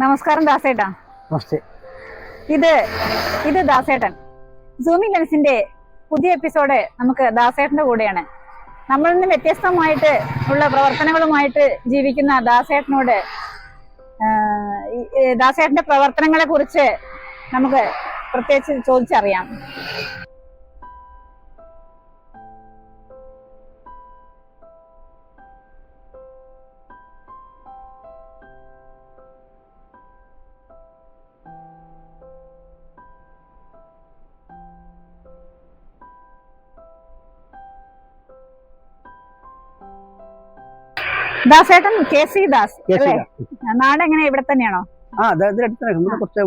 നമസ്കാരം ദാസേട്ടാ. നമസ്തേ. ഇത് ഇത് ദാസേട്ടൻ. സൂമി ലെൻസിന്റെ പുതിയ എപ്പിസോഡ് നമുക്ക് ദാസേട്ടന്റെ കൂടെയാണ്. നമ്മളിൽ നിന്ന് വ്യത്യസ്തമായിട്ട് ഉള്ള പ്രവർത്തനങ്ങളുമായിട്ട് ജീവിക്കുന്ന ദാസേട്ടനോട് ദാസേട്ടന്റെ പ്രവർത്തനങ്ങളെ കുറിച്ച് നമുക്ക് പ്രത്യേകിച്ച് ചോദിച്ചറിയാം. ദാസേട്ടൻ കെ സി ദാസ് അല്ലേ? നാട് എങ്ങനെ? ഇവിടെ തന്നെയാണോ?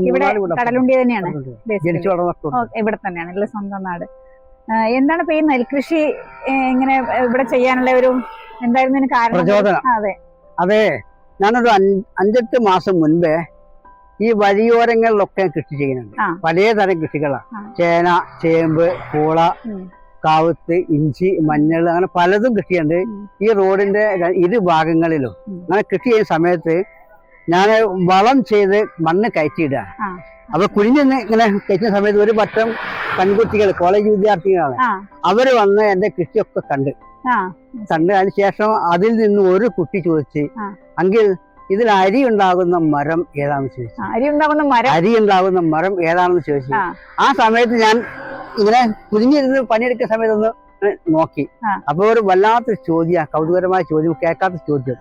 ഇവിടെ കടലുണ്ടി തന്നെയാണ് ഇവിടെ തന്നെയാണ്. അല്ലെ സ്വന്തം നാട്. എന്താണ് ഇപ്പൊ ഈ നെൽകൃഷി ഇങ്ങനെ ഇവിടെ ചെയ്യാനുള്ള ഒരു എന്തായിരുന്നു കാരണം? അതെ. അതെ ഞാനൊരു അഞ്ച് അഞ്ചെട്ട് മാസം മുൻപേ ഈ വഴിയോരങ്ങളിലൊക്കെ കൃഷി ചെയ്യുന്നുണ്ട്. പലതരം കൃഷികളാണ് ചേന ചേമ്പ് പൂള. കാവത്ത് ഇഞ്ചി മഞ്ഞൾ അങ്ങനെ പലതും കൃഷിയുണ്ട്. ഈ റോഡിന്റെ ഇരു ഭാഗങ്ങളിലും. അങ്ങനെ കൃഷി ചെയ്യുന്ന സമയത്ത് ഞാൻ വളം ചെയ്ത് മണ്ണ് കയറ്റിയിടുക. അപ്പൊ കുഞ്ഞിന്ന് ഇങ്ങനെ കയറ്റുന്ന സമയത്ത് ഒരു പറ്റം പെൺകുട്ടികൾ കോളേജ് വിദ്യാർത്ഥികളാണ്. അവർ വന്ന് എന്റെ കൃഷിയൊക്കെ കണ്ട്. കണ്ട് അതിന് ശേഷം അതിൽ നിന്ന് ഒരു കുട്ടി ചോദിച്ച്. അങ്കിൽ ഇതിൽ അരി ഉണ്ടാകുന്ന മരം ഏതാണെന്ന് ചോദിച്ചു. അരി ഉണ്ടാകുന്ന മരം? അരി ഉണ്ടാകുന്ന മരം ഏതാണെന്ന് ചോദിച്ചു. ആ സമയത്ത് ഞാൻ ഇങ്ങനെ കുഞ്ഞിരുന്ന് പണിയെടുക്കുന്ന സമയത്ത് ഒന്ന് നോക്കി. അപ്പൊ ഒരു വല്ലാത്ത ചോദ്യം കൗതുകരമായ ചോദ്യം കേൾക്കാത്ത ചോദ്യം.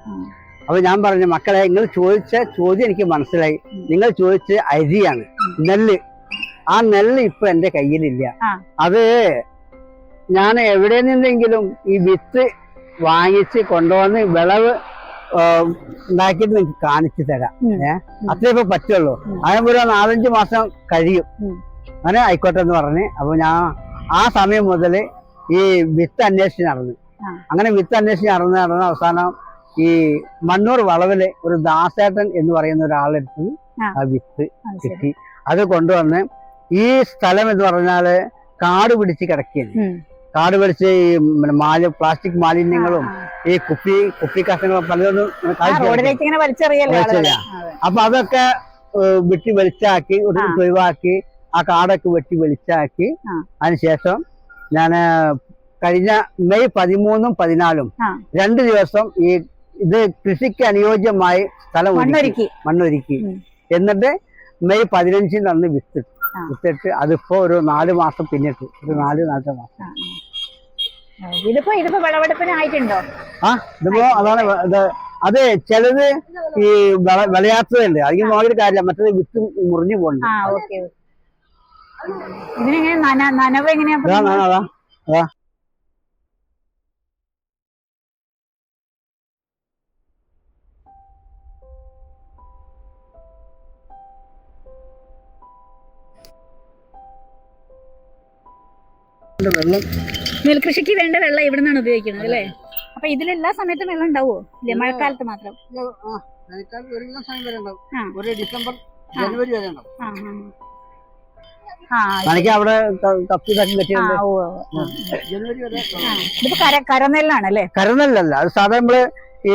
അപ്പൊ ഞാൻ പറഞ്ഞു മക്കളെ നിങ്ങൾ ചോദിച്ച ചോദ്യം എനിക്ക് മനസ്സിലായി നിങ്ങൾ ചോദിച്ച അരിയാണ് നെല്ല് ആ നെല്ല് ഇപ്പൊ എന്റെ കയ്യിലില്ല. അത് ഞാൻ എവിടെ നിന്നെങ്കിലും ഈ വിത്ത് വാങ്ങിച്ച് കൊണ്ടുവന്ന് വിളവ് ഉണ്ടാക്കിയിട്ട് നിങ്ങൾക്ക് കാണിച്ചു തരാം ഏഹ് അത്രയൊക്കെ ഉം. അത്രേ ഇപ്പൊ പറ്റുള്ളൂ ഉം. നാലഞ്ചു മാസം കഴിയും. അങ്ങനെ ആയിക്കോട്ടെ എന്ന് പറഞ്ഞ് അപ്പൊ ഞാൻ ആ സമയം മുതൽ ഈ വിത്ത് അന്വേഷിച്ച് നടന്നു. അങ്ങനെ വിത്ത് അന്വേഷിച്ച് നടന്ന് നടന്ന അവസാനം ഈ മണ്ണൂർ വളവിൽ ഒരു ദാസേട്ടൻ എന്ന് പറയുന്ന ഒരാളെടുത്ത് ആ. വിത്ത് കിട്ടി. അത് കൊണ്ടുവന്ന് ഈ സ്ഥലം എന്ന് പറഞ്ഞാൽ കാട് പിടിച്ച് കിടക്കുകയാണ് കാട് പിടിച്ച് ഈ മാല പ്ലാസ്റ്റിക് മാലിന്യങ്ങളും ഈ കുപ്പി കുപ്പി കഷ്ണങ്ങളും പലതൊന്നും വലിച്ചെറിയല്ലേ. അപ്പൊ അതൊക്കെ വിട്ടി വലിച്ചാക്കി. ഒഴിവാക്കി ആ കാടൊക്കെ വെട്ടി വെളിച്ചാക്കി. അതിനുശേഷം ഞാൻ കഴിഞ്ഞ മെയ് പതിമൂന്നും പതിനാലും രണ്ടു ദിവസം ഈ ഇത് കൃഷിക്ക് അനുയോജ്യമായി സ്ഥലം മണ്ണൊരുക്കി. മണ്ണൊരുക്കി. എന്നിട്ട് മെയ് പതിനഞ്ചിന് അന്ന് വിത്തിട്ടു. വിത്തിട്ട് അതിപ്പോ ഒരു നാല് മാസം പിന്നിട്ട്. ഒരു നാല് നാലര മാസം. ഇതിപ്പോ ഇതിപ്പോ ആ അതാണ് അത് ചിലത് ഈ വിള- വിളയാത്തതുണ്ട്. അതിന് നോക്കിയിട്ട് കാര്യമില്ല. മറ്റേത് വിത്ത് മുറിഞ്ഞു പോകണ്ട ഇതിനെങ്ങനെ നനവ് എങ്ങനെയാ നെൽകൃഷിക്ക് വേണ്ട വെള്ളം ഇവിടെ നിന്നാണ് ഉപയോഗിക്കുന്നത് അല്ലേ? അപ്പൊ ഇതിലെല്ലാ സമയത്തും വെള്ളം ഉണ്ടാവോ ഇല്ല? മഴക്കാലത്ത് മാത്രം. ഒരു ഡിസംബർ ജനുവരി വരെ ഉണ്ടാവും. തനിക്ക് അവിടെ കപ്പി കെട്ടിയുണ്ട്. ഇതിപ്പോ കര കരനെല്ലാണ് അല്ലേ കരനെല്ലല്ല. അത് സാധാരണ നമ്മൾ ഈ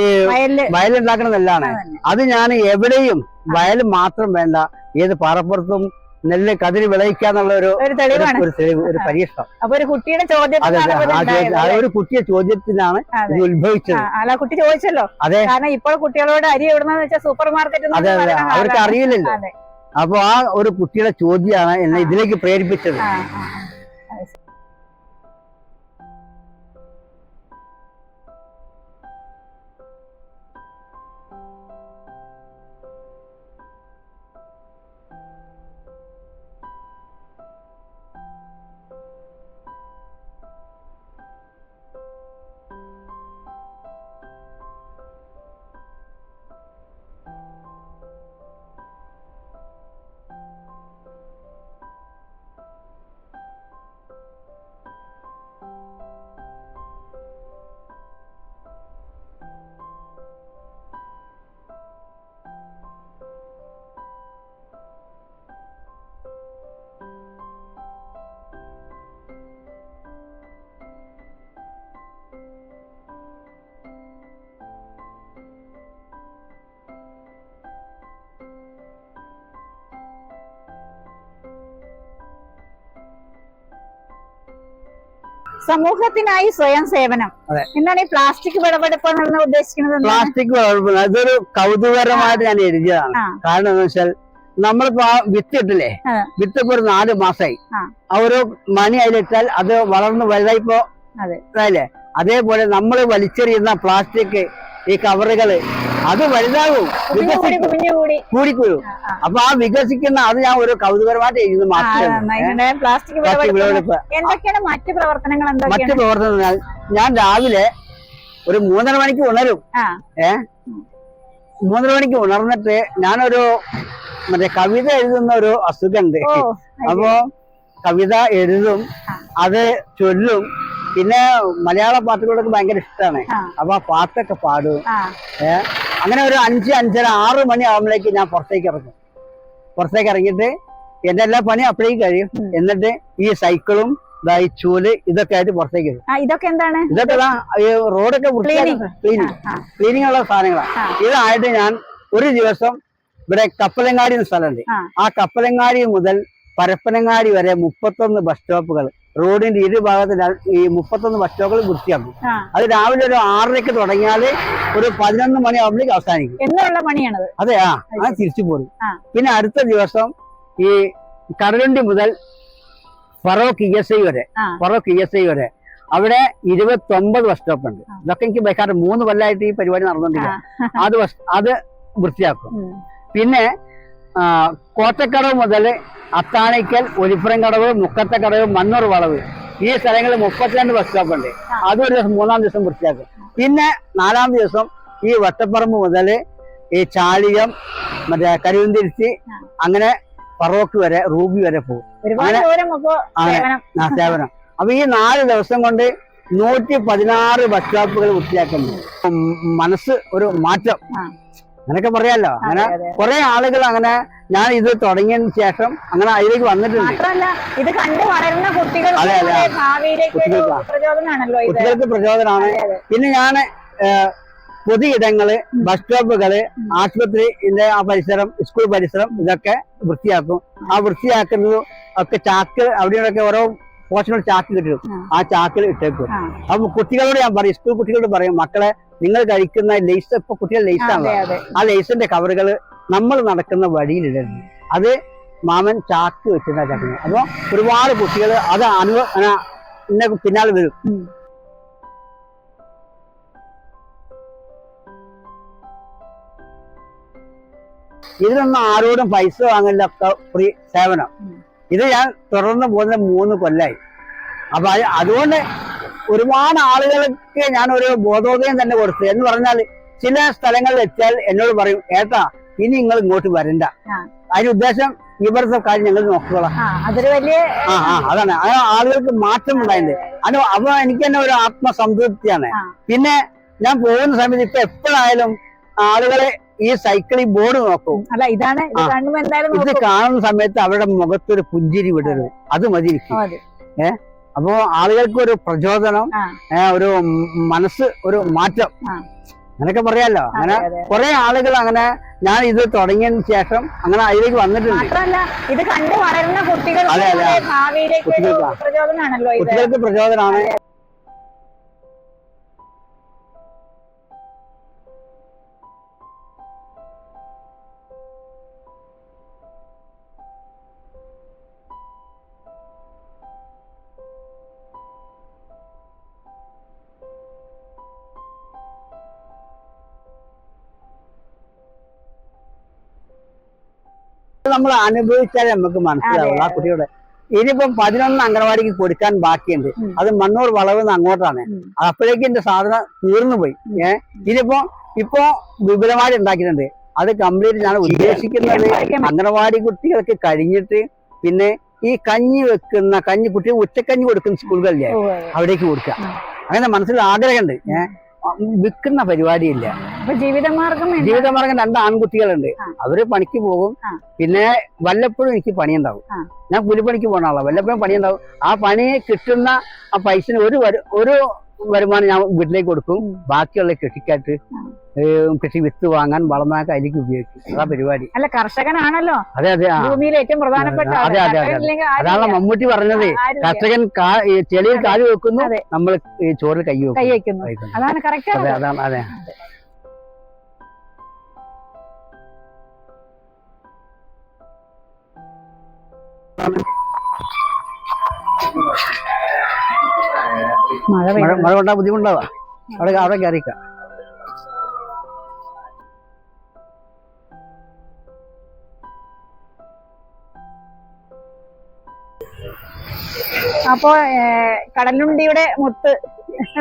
വയലുണ്ടാക്കുന്ന നെല്ലാണ്. അത് ഞാൻ എവിടെയും വയൽ മാത്രം വേണ്ട. ഏത് പാറപ്പുറത്തും നെല്ല് കതിരി വിളയിക്കാന്നുള്ള ഒരു ഒരു ഒരു തെളിവ് ഒരു പരീക്ഷണം. അപ്പൊ ഒരു കുട്ടിയുടെ ഒരു കുട്ടിയെ ചോദ്യത്തിനാണ് ഇത് ഉത്ഭവിച്ചത്. അല്ല കുട്ടി ചോദിച്ചല്ലോ. അതെ. കാരണം ഇപ്പോൾ കുട്ടികളോട് അരി എവിടെ വെച്ചാൽ സൂപ്പർ മാർക്കറ്റ് അതെ അതെ. അവർക്ക് അറിയില്ലല്ലോ. അതെ അപ്പൊ ആ ഒരു കുട്ടിയുടെ ചോദ്യമാണ് എന്നെ ഇതിലേക്ക് പ്രേരിപ്പിച്ചത്. സമൂഹത്തിനായി സ്വയം സേവനം. എന്നാണ് എന്താണ് ഈ പ്ലാസ്റ്റിക് വിളവെടുപ്പ് എന്ന് ഉദ്ദേശിക്കുന്നത് പ്ലാസ്റ്റിക് വിളവെടുപ്പ്. അതൊരു കൗതുകരമായിട്ട് ഞാൻ എഴുതിയതാണ്. കാരണം എന്താ വെച്ചാൽ നമ്മളിപ്പോ ആ വിത്തിപ്പോ ഒരു നാല് മാസമായി ആ. ഒരു മണി അതിലിട്ടാൽ അത് വളർന്ന് വലുതായിപ്പോ അതെ. അല്ലേ? അതേപോലെ നമ്മൾ വലിച്ചെറിയുന്ന പ്ലാസ്റ്റിക് ഈ കവറുകൾ. അത് വലുതാകും. കൂടിക്കൂടും. അപ്പൊ ആ വികസിക്കുന്ന അത് ഞാൻ ഒരു കൗതുകരമായിട്ട് എഴുതുന്നത് മാത്രമേ പ്ലാസ്റ്റിക് എന്തൊക്കെയാണ് മറ്റു പ്രവർത്തനങ്ങൾ മറ്റു എന്തൊക്കെയാണ് പ്രവർത്തനം ഞാൻ രാവിലെ ഒരു മൂന്നര മണിക്ക് ഉണരും. ഏ? മൂന്നര മണിക്ക് ഉണർന്നിട്ട് ഞാനൊരു മറ്റേ കവിത എഴുതുന്ന ഒരു അസുഖമുണ്ട് ഓ അപ്പോ കവിത എഴുതും അത് ചൊല്ലും പിന്നെ മലയാള പാട്ടുകളൊക്കെ ഭയങ്കര ഇഷ്ടമാണ്. അപ്പൊ ആ പാട്ടൊക്കെ പാടും. അങ്ങനെ ഒരു അഞ്ച് അഞ്ചര ആറ് മണി ആകുമ്പോഴേക്ക് ഞാൻ പുറത്തേക്ക് ഇറങ്ങും. പുറത്തേക്ക് ഇറങ്ങിയിട്ട് എന്റെ എല്ലാ പണിയും അപ്പോഴേക്ക് കഴിയും. എന്നിട്ട് ഈ സൈക്കിളും ഈ ചൂൽ ഇതൊക്കെ ആയിട്ട് പുറത്തേക്ക് വരും ഇതൊക്കെ എന്താണ്? ഇതൊക്കെ ഈ റോഡൊക്കെ. ക്ലീനിങ്. ക്ലീനിങ് ഉള്ള സാധനങ്ങളാണ്. ഇതായിട്ട് ഞാൻ ഒരു ദിവസം ഇവിടെ കപ്പലങ്ങാടി എന്ന സ്ഥലമുണ്ട്. ആ കപ്പലങ്ങാടി മുതൽ പരപ്പനങ്ങാടി വരെ മുപ്പത്തൊന്ന് ബസ് സ്റ്റോപ്പുകൾ റോഡിന്റെ ഇരുഭാഗത്ത് ഈ മുപ്പത്തൊന്ന് ബസ് സ്റ്റോപ്പുകൾ വൃത്തിയാക്കും. അത് രാവിലെ ഒരു ആറരയ്ക്ക് തുടങ്ങിയാൽ ഒരു പതിനൊന്ന് മണി ആകുമ്പോഴേക്ക് അവസാനിക്കും. എന്നുള്ള പണിയാണത്. അതെ ആ അത് തിരിച്ചു പോരും. പിന്നെ അടുത്ത ദിവസം ഈ കടലുണ്ടി മുതൽ ഫറോക്ക് ഇ എസ് ഐ വരെ. ഫറോക്ക് ഇ എസ് ഐ വരെ. അവിടെ ഇരുപത്തൊമ്പത് ബസ് സ്റ്റോപ്പ് ഉണ്ട്. ഇതൊക്കെ എനിക്ക് ബൈക്കാറ് മൂന്ന് കൊല്ലമായിട്ട് ഈ പരിപാടി നടന്നുകൊണ്ടിരിക്കുക അത് അത് വൃത്തിയാക്കും. പിന്നെ കോട്ടക്കടവ് മുതൽ അത്താണിക്കൽ ഒലിപ്പുറം കടവ് മുക്കത്തക്കടവ് മണ്ണൂർ വളവ്. ഈ സ്ഥലങ്ങളിൽ മുപ്പത്തിരണ്ട് ബസ് സ്റ്റോപ്പ് ഉണ്ട്. അതൊരു അത് ഒരു ദിവസം മൂന്നാം ദിവസം വൃത്തിയാക്കും. പിന്നെ നാലാം ദിവസം ഈ വട്ടപ്പറമ്പ് മുതൽ ഈ ചാലിയം മറ്റേ കരുവന്തിരിച്ച് അങ്ങനെ പറോക്ക് വരെ റൂബി വരെ പോകും. ആ സേവനം. അപ്പൊ ഈ നാല് ദിവസം കൊണ്ട് നൂറ്റി പതിനാറ് ബസ് സ്റ്റോപ്പുകൾ വൃത്തിയാക്കുന്നു. മനസ്സ് ഒരു മാറ്റം. ആ. അങ്ങനെയൊക്കെ പറയാലോ അങ്ങനെ കൊറേ ആളുകൾ അങ്ങനെ ഞാൻ ഇത് തുടങ്ങിയതിന് ശേഷം അങ്ങനെ അതിലേക്ക് വന്നിട്ടുണ്ട്. മാത്രമല്ല ഇത് കണ്ട് വളരുന്ന കുട്ടികൾക്ക്. പ്രചോദനമാണ്. പിന്നെ ഞാൻ പൊതു ഇടങ്ങൾ ബസ് സ്റ്റോപ്പുകൾ ആശുപത്രിന്റെ ആ പരിസരം സ്കൂൾ പരിസരം ഇതൊക്കെ വൃത്തിയാക്കും. ആ. വൃത്തിയാക്കുന്നത് ഒക്കെ ചാക്ക് അവിടെയൊക്കെ ഓരോ പോഷണ ചാക്ക് കിട്ടും. ആ. ചാക്കിൽ ഇട്ടേക്കും. അപ്പൊ കുട്ടികളോട് ഞാൻ പറയും സ്കൂൾ കുട്ടികളോട് പറയും മക്കളെ നിങ്ങൾ കഴിക്കുന്ന ലേസ് ഇപ്പൊ കുട്ടികൾ ലേസ് ആണ് ആ ലേസിന്റെ കവറുകൾ നമ്മൾ നടക്കുന്ന വഴിയിലിടരുത്. അത് മാമൻ ചാക്ക് വെച്ചിട്ടാ ചാക്കുന്നത് അപ്പൊ ഒരുപാട് കുട്ടികൾ അത് അനുഭവ പിന്നാലെ വരും. ഇതിനൊന്നും ആരോടും പൈസ വാങ്ങില്ല ഫ്രീ സേവനം. ഇത് ഞാൻ തുടർന്ന് പോകുന്ന മൂന്ന് കൊല്ലായി. അപ്പൊ അതുകൊണ്ട് ഒരുപാട് ആളുകൾക്ക് ഞാൻ ഒരു ബോധോദയം തന്നെ കൊടുത്തു. എന്ന് പറഞ്ഞാൽ ചില സ്ഥലങ്ങളിൽ എത്തിയാൽ എന്നോട് പറയും ഏട്ടാ ഇനി നിങ്ങൾ ഇങ്ങോട്ട് വരണ്ട. അതിന് ഉദ്ദേശം ഇവിടുത്തെ കാര്യം ഞങ്ങൾ നോക്കിക്കോളാം. ആ ആ അതാണ്. അത് ആളുകൾക്ക് മാറ്റം ഉണ്ടായത് അത് അപ്പൊ എനിക്ക് തന്നെ ഒരു ആത്മസംതൃപ്തിയാണ്. പിന്നെ ഞാൻ പോകുന്ന സമയത്ത് ഇപ്പൊ എപ്പോഴായാലും ആളുകളെ ഈ സൈക്കിളിൽ ബോർഡ് നോക്കും. അല്ല ഇതാണ് ഇത് കാണുന്ന സമയത്ത് അവരുടെ മുഖത്തൊരു പുഞ്ചിരി വിടരുത്. അത് മതി അതെ. അപ്പോ ആളുകൾക്ക് ഒരു പ്രചോദനം ഒരു മനസ്സ് ഒരു മാറ്റം. അങ്ങനൊക്കെ അങ്ങനെയൊക്കെ പറയാലോ അങ്ങനെ. കുറെ ആളുകൾ അങ്ങനെ ഞാൻ ഇത് തുടങ്ങിയതിന് ശേഷം അങ്ങനെ അതിലേക്ക് വന്നിട്ടുണ്ട്. ഇത് കണ്ടു വളരുന്ന. ഇത്. കുട്ടികൾക്ക് പ്രചോദനമാണ് നമ്മൾ അനുഭവിച്ചാലേ നമുക്ക് മനസ്സിലാവുള്ളൂ ആ. കുട്ടിയുടെ. ഇനിയിപ്പം പതിനൊന്ന് അംഗനവാടിക്ക് കൊടുക്കാൻ ബാക്കിയുണ്ട്. അത് മണ്ണൂർ വളവെന്ന് അങ്ങോട്ടാണ്. അപ്പോഴേക്കും എന്റെ സാധനം തീർന്നു പോയി ഏഹ് ഇനിയിപ്പോ ഇപ്പോ വിപുലമായി ഉണ്ടാക്കിയിട്ടുണ്ട്. അത് കംപ്ലീറ്റ് ഞാൻ ഉദ്ദേശിക്കുന്നത്. അംഗനവാടി കുട്ടികൾക്ക് കഴിഞ്ഞിട്ട് പിന്നെ ഈ കഞ്ഞി വെക്കുന്ന കഞ്ഞി കുട്ടികൾ ഉച്ചക്കഞ്ഞി കൊടുക്കുന്ന സ്കൂളുകളില്ലേ? അവിടേക്ക് കൊടുക്കുക. അങ്ങനെ മനസ്സിൽ ആഗ്രഹമുണ്ട്. ഏഹ് വിൽക്കുന്ന പരിപാടിയില്ല. അപ്പൊ ജീവിതമാർഗം? ജീവിതമാർഗം രണ്ട് ആൺകുട്ടികളുണ്ട്. അവർ പണിക്ക് പോകും. പിന്നെ വല്ലപ്പോഴും എനിക്ക് പണിയുണ്ടാവും. ഉണ്ടാവും ഞാൻ കൂലിപ്പണിക്ക് പോണ ആളാണ് വല്ലപ്പോഴും പണിയുണ്ടാവും. ആ പണി കിട്ടുന്ന ആ പൈസ ഒരു ഒരു വരുമാനം ഞാൻ വീട്ടിലേക്ക് കൊടുക്കും. ബാക്കിയുള്ള കൃഷിക്കായിട്ട് കൃഷി വിത്ത് വാങ്ങാൻ വളമാക്കാൻ അതിലേക്ക് ഉപയോഗിക്കും. അതാ പരിപാടി. അല്ല കർഷകനാണല്ലോ. അതെ അതെ ഭൂമിയിൽ ഏറ്റവും പ്രധാനപ്പെട്ട അതെ. അതെ, അതെ, അതാണല്ലോ അതാണ് മമ്മൂട്ടി പറഞ്ഞത്. കർഷകൻ ചെളിയിൽ കാൽ വെക്കുന്നു നമ്മൾ ചോറിൽ കൈ വെക്കും വെക്കുന്നു. അതാണ് കറക്റ്റ് അതെ അതാണ് അതെ. മഴ മഴ കൊണ്ടാ ബുദ്ധിമുട്ടാവാ അവിടെ അവിടെ കയറിക്ക. അപ്പോ കടലുണ്ടിയുടെ മുത്ത്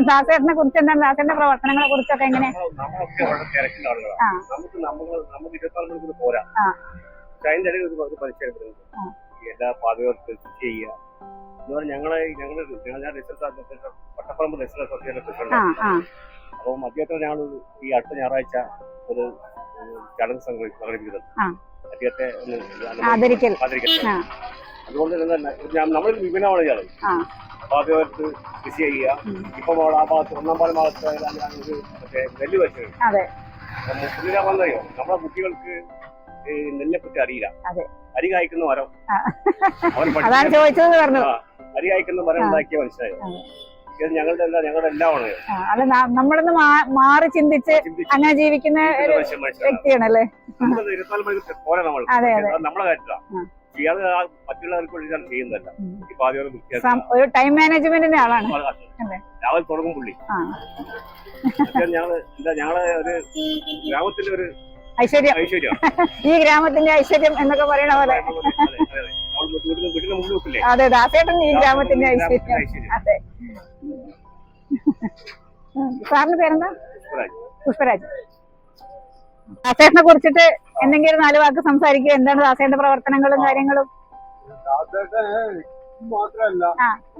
ദാസേട്ടനെ കുറിച്ച് എന്താണ് ദാസേട്ടന്റെ പ്രവർത്തനങ്ങളെ കുറിച്ചൊക്കെ എങ്ങനെ. നമുക്ക് നമ്മൾ നമുക്ക് മണിക്കൂർ പോരാ. അതിന്റെ ഇടയിൽ ഒരു എല്ലാ പാതകർക്ക് കൃഷി ചെയ്യുക. എന്ന് പറഞ്ഞാൽ ഞങ്ങളെ ഞങ്ങൾ ഞാൻ register Pattapparamba register association president അപ്പം അദ്ദേഹത്തിന് ഞങ്ങൾ ഈ അടുത്ത ഞായറാഴ്ച ഒരു ചടങ്ങ് സംഘടി- സംഘടിപ്പിക്കുന്നത്. അദ്ദേഹത്തെ ആദരിക്കൽ. അതുകൊണ്ട് തന്നെ നമ്മൾ വിഭിന്നമാണ് ഇയാൾ കൃഷി ചെയ്യുക. ഇപ്പം അവിടെ ആ ഭാഗത്ത് ഒന്നാം പാല ഭാഗത്ത് മറ്റേ നെല്ല് വെച്ചത് നമ്മുടെ കുട്ടികൾക്ക് നെല്ലിനെ പറ്റി അറിയില്ല. അരി കായ്ക്കുന്ന മരം. അവൻ അതാണ് ചോദിച്ചത് പറഞ്ഞു. അരി കായ്ക്കുന്ന മരം ഉണ്ടാക്കിയ മനസ്സിലായോ. ഇത് ഞങ്ങളുടെ എല്ലാം ഞങ്ങളുടെ എല്ലാമാണ് അല്ല നമ്മളൊന്ന് മാറി ചിന്തിച്ച് അങ്ങനെ ജീവിക്കുന്ന വ്യക്തിയാണല്ലേ? അതെ, അതെ. നമ്മളെ കാര്യത്തിലാണ് ആ. മറ്റുള്ളവർക്ക് ചെയ്യുന്നതല്ല. ഈ പാതയോട് ഒരു ടൈം മാനേജ്മെന്റിന്റെ ആളാണ്. രാവിലെ തുടങ്ങും പുള്ളി. ഞങ്ങൾ എന്താ ഞങ്ങളെ ഒരു ഗ്രാമത്തിന്റെ ഒരു ഐശ്വര്യം. ഐശ്വര്യം. ഈ ഗ്രാമത്തിന്റെ ഐശ്വര്യം എന്നൊക്കെ പറയണ പോലെ. അതെ ദാസേട്ടൻ ഈ ഗ്രാമത്തിന്റെ ഐശ്വര്യം. അതെ. സാറിന്റെ പേരെന്താ? പുഷ്പരാജ്. ദാസേട്ടനെ കുറിച്ചിട്ട് എന്തെങ്കിലും നാല് വാക്ക് സംസാരിക്കുക. എന്താണ് ദാസേട്ടന്റെ പ്രവർത്തനങ്ങളും കാര്യങ്ങളും? മാത്രല്ല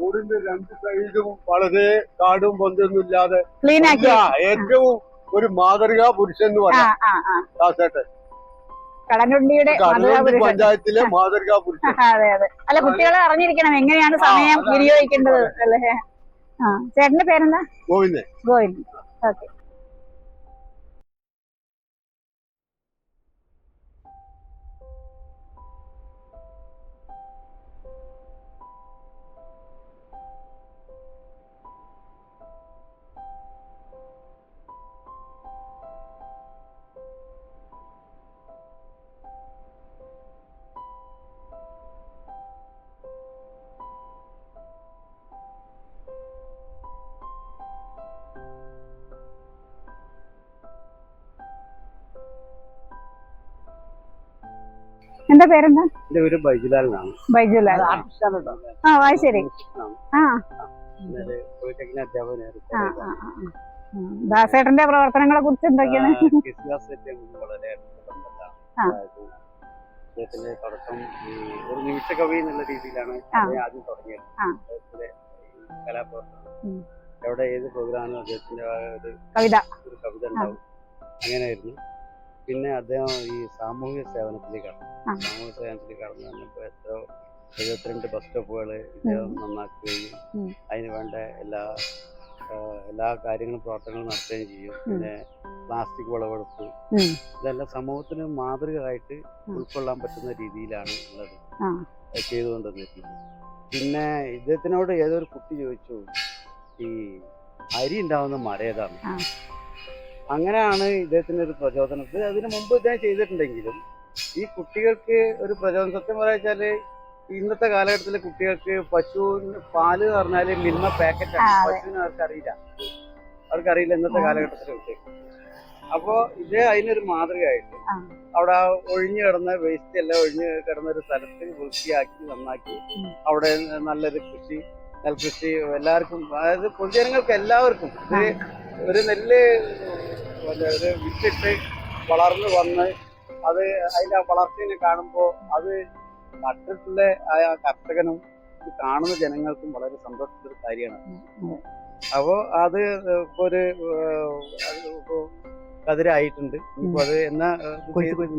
ഊരിന്റെ രണ്ട് സൈഡും വളരെ കാടും പൊന്തൊന്നും ഇല്ലാതെ ക്ലീൻ ആക്കി ആ, ഏറ്റവും ഒരു മാതൃകാ പുരുഷൻ എന്ന് പറയാം ദാസേട്ടൻ. കടലുണ്ടിയുടെ പഞ്ചായത്തിലെ മാതൃകാ പുരുഷൻ. അതെ അതെ. അല്ല കുട്ടികളെ അറിഞ്ഞിരിക്കണം എങ്ങനെയാണ് സമയം വിനിയോഗിക്കേണ്ടത് അല്ലേ? ആ ചേട്ടന്റെ പേരെന്താ? ഗോവിന്ദൻ. ഗോവിന്ദ് ഓക്കെ. എന്താ പേരെന്താ? എന്റെ പേര് ബൈജുലാൽ ആ ബൈജുലാൽ. ആ വായശ്ശേരി ആ. ദാസേട്ടന്റെ പ്രവർത്തനങ്ങളെ കുറിച്ച് എന്തൊക്കെയാണ്? അദ്ദേഹത്തിന്റെ തുടക്കം ഒരു നിമിഷ കവി എന്നുള്ള രീതിയിലാണ്. ആദ്യം തുടങ്ങിയത്. കലാപ്രവർത്തനം. എവിടെ ഏത് പ്രോഗ്രാമിനും അദ്ദേഹത്തിന്റെ കവിത. ഒരു കവിത ഉണ്ടാവും? അങ്ങനെയായിരുന്നു. പിന്നെ അദ്ദേഹം ഈ സാമൂഹിക സാമൂഹ്യ സാമൂഹിക സേവനത്തിലേക്ക് കടന്നു വന്നപ്പോൾ എത്രയോ എഴുപത്തിരണ്ട് ബസ് സ്റ്റോപ്പുകൾ ഇദ്ദേഹം നന്നാക്കുകയും. അതിന് വേണ്ട എല്ലാ എല്ലാ കാര്യങ്ങളും പ്രവർത്തനങ്ങളും നടത്തുകയും ചെയ്യും. പിന്നെ പ്ലാസ്റ്റിക് വിളവെടുപ്പ്. ഇതെല്ലാം സമൂഹത്തിന് മാതൃകയായിട്ട്. ഉൾക്കൊള്ളാൻ പറ്റുന്ന രീതിയിലാണ് ഉള്ളത്. ചെയ്തുകൊണ്ടിരുന്നത് പിന്നെ ഇദ്ദേഹത്തിനോട് ഏതൊരു കുട്ടി ചോദിച്ചു ഈ അരി ഉണ്ടാവുന്ന മര ഏതാണ്. അങ്ങനെയാണ് ഇദ്ദേഹത്തിന് ഒരു പ്രചോദനം. ഇത് അതിനു മുമ്പ് ഇദ്ദേഹം ചെയ്തിട്ടുണ്ടെങ്കിലും ഈ കുട്ടികൾക്ക് ഒരു പ്രചോദനം. സത്യം പറയാച്ചാൽ ഇന്നത്തെ കാലഘട്ടത്തിലെ കുട്ടികൾക്ക് പശുവിന് പാൽ എന്ന് പറഞ്ഞാൽ മിൽമ പാക്കറ്റ് ആ, ആണ് അതെ. പശുവിന് അവർക്ക് അറിയില്ല അവർക്ക് ഇന്നത്തെ. കാലഘട്ടത്തിലെ കുട്ടികൾക്ക് അപ്പോ ഇത് അതിനൊരു മാതൃകയായിട്ട്. അവിടെ ഒഴിഞ്ഞു കിടന്ന വേസ്റ്റ് എല്ലാം ഒഴിഞ്ഞു കിടന്ന ഒരു സ്ഥലത്ത് വൃത്തിയാക്കി നന്നാക്കി അവിടെ നല്ലൊരു കൃഷി നെൽകൃഷി എല്ലാവർക്കും അതായത് പൊതുജനങ്ങൾക്ക് എല്ലാവർക്കും ഇത് ഒരു നെല്ല് ഒരു വിത്തിട്ട് വളർന്നു വന്ന് അത് അതിന്റെ ആ വളർച്ചയെ കാണുമ്പോൾ അത് നട്ടിട്ടുള്ള ആ കർഷകനും ഇത് കാണുന്ന ജനങ്ങൾക്കും വളരെ ഒരു കാര്യമാണ്. അപ്പോ അപ്പോൾ അത് ഇപ്പൊ ഒരു കതിരായിട്ടുണ്ട്. ഇപ്പൊ അത് എന്നാ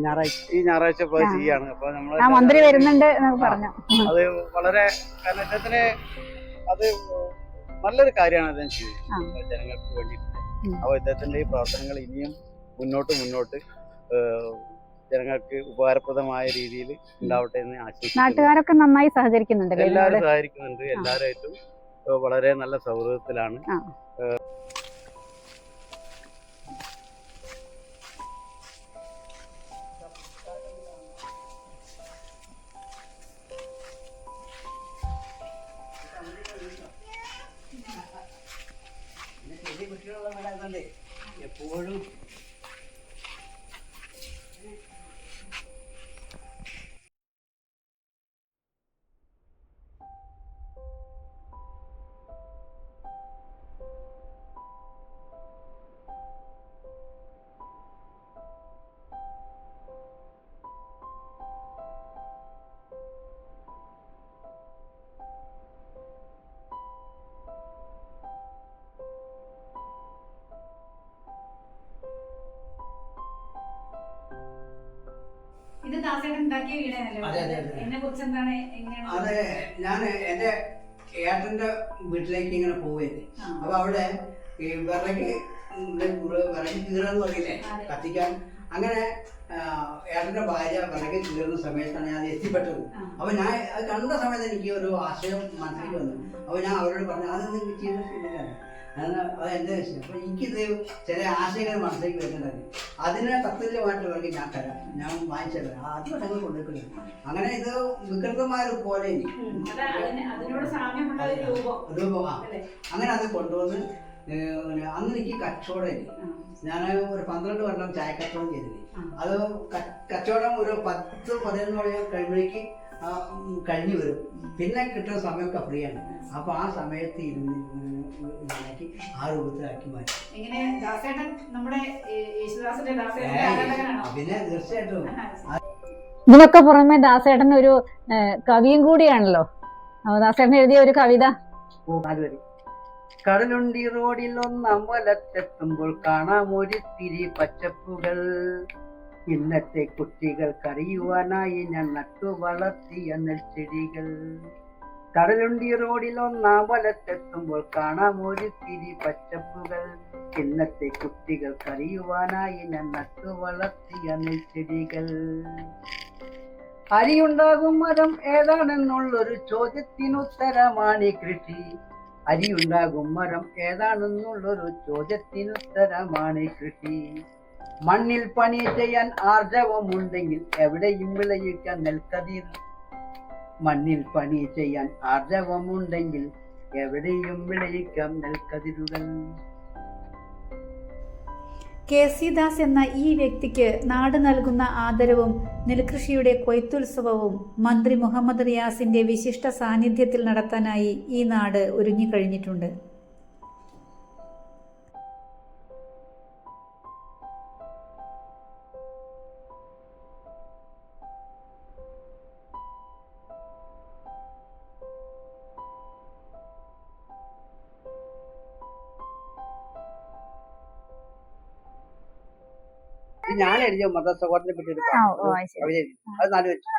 ഞായറാഴ്ച. ഈ ഞായറാഴ്ച ഇപ്പൊ ചെയ്യാണ്. അപ്പൊ നമ്മൾ മന്ത്രി വരുന്നുണ്ട് പറഞ്ഞു? അത് വളരെ കാരണത്തിന് അത് നല്ലൊരു കാര്യമാണ് ചെയ്തത്. ജനങ്ങൾക്ക് വേണ്ടിയിട്ട്. അപ്പോൾ ഇദ്ദേഹത്തിന്റെ ഈ പ്രവർത്തനങ്ങൾ ഇനിയും മുന്നോട്ട് മുന്നോട്ട് ജനങ്ങൾക്ക് ഉപകാരപ്രദമായ രീതിയിൽ ഉണ്ടാവട്ടെ എന്ന് ആശംസിക്കുന്നു. നാട്ടുകാരൊക്കെ നന്നായി സഹകരിക്കുന്നുണ്ട് എല്ലാവരും സഹായിക്കുന്നുണ്ട് എല്ലാവരായിട്ടും വളരെ നല്ല സൗഹൃദത്തിലാണ്. എപ്പോഴും ഉണ്ടാക്കിയ വീടാണല്ലോ അതെ, അതെ, അതെ. എന്നെ കുറിച്ച് എന്താണ് എങ്ങനെയാണ് അത് ഞാൻ എന്റെ ഏട്ടന്റെ വീട്ടിലേക്ക് ഇങ്ങനെ പോവുകയാണ് ആ. അപ്പൊ അവിടെ ഈ വിറക് വിറക് കീറാന്ന് പറയില്ലേ അതെ. കത്തിക്കാൻ അങ്ങനെ ഏട്ടന്റെ ഏട്ടന്റെ ഭാര്യ വിറക് കീറുന്ന സമയത്താണ് ഞാൻ എത്തിപ്പെട്ടത് ആ. അപ്പൊ ഞാൻ അത് കണ്ട സമയത്ത് എനിക്ക് ഒരു ആശയം മനസ്സിലേക്ക് വന്നു അപ്പൊ ഞാൻ അവരോട് പറഞ്ഞു അത് നിങ്ങൾ അത് എന്റെ വിഷയം? അപ്പൊ എനിക്കിത് ചില ആശയങ്ങൾ മനസ്സിലേക്ക് വരുന്നുണ്ടായിരുന്നു അതിന് തത്തുല്യമായിട്ട് വേണമെങ്കിൽ ഞാൻ തരാം. ഞാൻ വാങ്ങിച്ചു തരാം. അത് ഞങ്ങൾ കൊണ്ടുവയ്ക്കുന്നത് അങ്ങനെ ഇത് വികൃതമായ ഒരു പോലെ രൂപം. അങ്ങനെ അത് കൊണ്ടുവന്ന് അന്ന് എനിക്ക് കച്ചവടം ഞാൻ ഒരു പന്ത്രണ്ട് കൊല്ലം ചായ കച്ചവടം ചെയ്തിരുന്നു അത് കച്ചവടം ഒരു പത്ത് പതിനൊന്ന് മണി കഴിയുമ്പോഴേക്ക് കഴിഞ്ഞു വരും. പിന്നെ കിട്ടുന്ന സമയമൊക്കെ ഫ്രീ ആണ് അപ്പൊ ആ സമയത്ത് ഇരുന്ന് ഇതാക്കി ആ രൂപത്തിലാക്കി മാറ്റി. ദാസേട്ടൻ നമ്മുടെ യേശുദാസിന്റെ പിന്നെ തീർച്ചയായിട്ടും. ഇതിനൊക്കെ പുറമെ ദാസേട്ടൻ ഒരു കവിയും കൂടിയാണല്ലോ. ദാസേട്ടൻ എഴുതിയ ഒരു കവിത. നാലുവരി കടലുണ്ടി റോഡിൽ ഒന്നാം വലത്തെത്തുമ്പോൾ കാണാം ഒരു തിരി പച്ചപ്പുകൾ. ഇന്നത്തെ കുട്ടികൾക്കറിയുവാനായി ഞാൻ നട്ടു വളർത്തിയ നെൽച്ചെടികൾ. കടലുണ്ടി റോഡിൽ ഒന്നാം വലത്തെത്തുമ്പോൾ കാണാം ഒരു തിരി പച്ചപ്പുകൾ. ഇന്നത്തെ കുട്ടികൾക്കറിയുവാനായി ഞാൻ നട്ടു വളർത്തിയ നെൽച്ചെടികൾ. അരിയുണ്ടാകും മരം ഏതാണെന്നുള്ളൊരു ചോദ്യത്തിനുത്തരമാണ് ഈ കൃഷി. അരിയുണ്ടാകും മരം ഏതാണെന്നുള്ളൊരു ചോദ്യത്തിനുത്തരമാണ് ഈ കൃഷി. മണ്ണിൽ പണി ചെയ്യാൻ ആർജവം ഉണ്ടെങ്കിൽ എവിടെയും വിളയിക്കാൻ നെൽക്കതിർ മണ്ണിൽ പണി ചെയ്യാൻ ആർജവം ഉണ്ടെങ്കിൽ എവിടെയും വിളയിക്കാം നെൽക്കതിരുകൾ. കെ സി ദാസ് എന്ന ഈ വ്യക്തിക്ക് നാട് നൽകുന്ന ആദരവും നെൽകൃഷിയുടെ കൊയ്ത്തുത്സവവും മന്ത്രി മുഹമ്മദ് റിയാസിന്റെ വിശിഷ്ട സാന്നിധ്യത്തിൽ നടത്താനായി ഈ നാട് ഒരുങ്ങിക്കഴിഞ്ഞിട്ടുണ്ട് ഇത് മദ്രസ എഴുതിയ പറ്റി ഒരു ആ, ഓ, അത് ശരി. കവിത എഴുതി. അത് നാല് വെച്ചു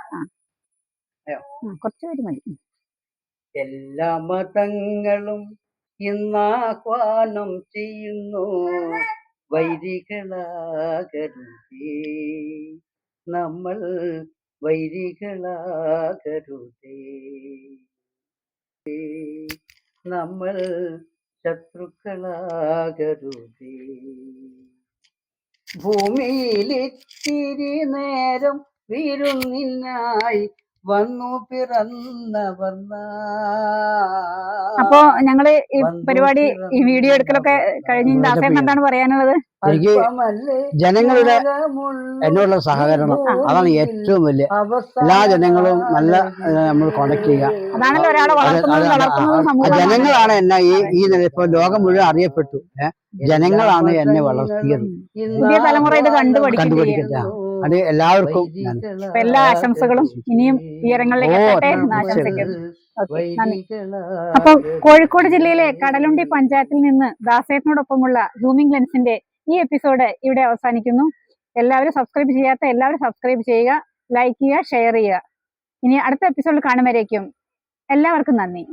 കുറച്ച് പേര് മതി. എല്ലാ മതങ്ങളും ഇന്നാഹ്വാനം ചെയ്യുന്നു. വൈരികളാകരുതേ. നമ്മൾ വൈരികളാകരുതേ. നമ്മൾ ശത്രുക്കളാകരുതേ. ഭൂമിയിലിത്തിരി നേരം വിരുന്നിനായി വന്നു പിറന്നവർ അപ്പോ ഞങ്ങൾ ഈ പരിപാടി ഈ വീഡിയോ എടുക്കലൊക്കെ കഴിഞ്ഞ് ദാസേട്ടൻ എന്താണ് പറയാനുള്ളത്? എനിക്ക് ജനങ്ങളുടെ എന്നോടുള്ള സഹകരണം അതാണ് ഏറ്റവും വലിയ എല്ലാ ജനങ്ങളും നല്ല നമ്മൾ കൊണ്ടക്ട് ചെയ്യുക ജനങ്ങളാണ് എന്നെ ഈ ഈ ഇപ്പൊ ലോകം മുഴുവൻ അറിയപ്പെട്ടു. ജനങ്ങളാണ് എന്നെ വളർത്തിയത്. പുതിയ തലമുറ ഇത് കണ്ടു പഠിക്കുകയും കണ്ടുപിടിക്കട്ടെ അത് എല്ലാവർക്കും അപ്പൊ എല്ലാ ആശംസകളും ഇനിയും ഉയരങ്ങളിലേക്ക് എത്തട്ടെ? എന്ന് തീർച്ചയായും. ആശംസിക്കുന്നു അപ്പൊ കോഴിക്കോട് ജില്ലയിലെ കടലുണ്ടി പഞ്ചായത്തിൽ നിന്ന് ദാസേട്ടനോടൊപ്പമുള്ള സൂമിംഗ് ലെൻസിന്റെ ഈ എപ്പിസോഡ് ഇവിടെ അവസാനിക്കുന്നു. എല്ലാവരും സബ്സ്ക്രൈബ് ചെയ്യാത്ത എല്ലാവരും സബ്സ്ക്രൈബ് ചെയ്യുക ലൈക്ക് ചെയ്യുക ഷെയർ ചെയ്യുക. ഇനി അടുത്ത എപ്പിസോഡിൽ കാണുമ്പോഴേക്കും എല്ലാവർക്കും നന്ദി.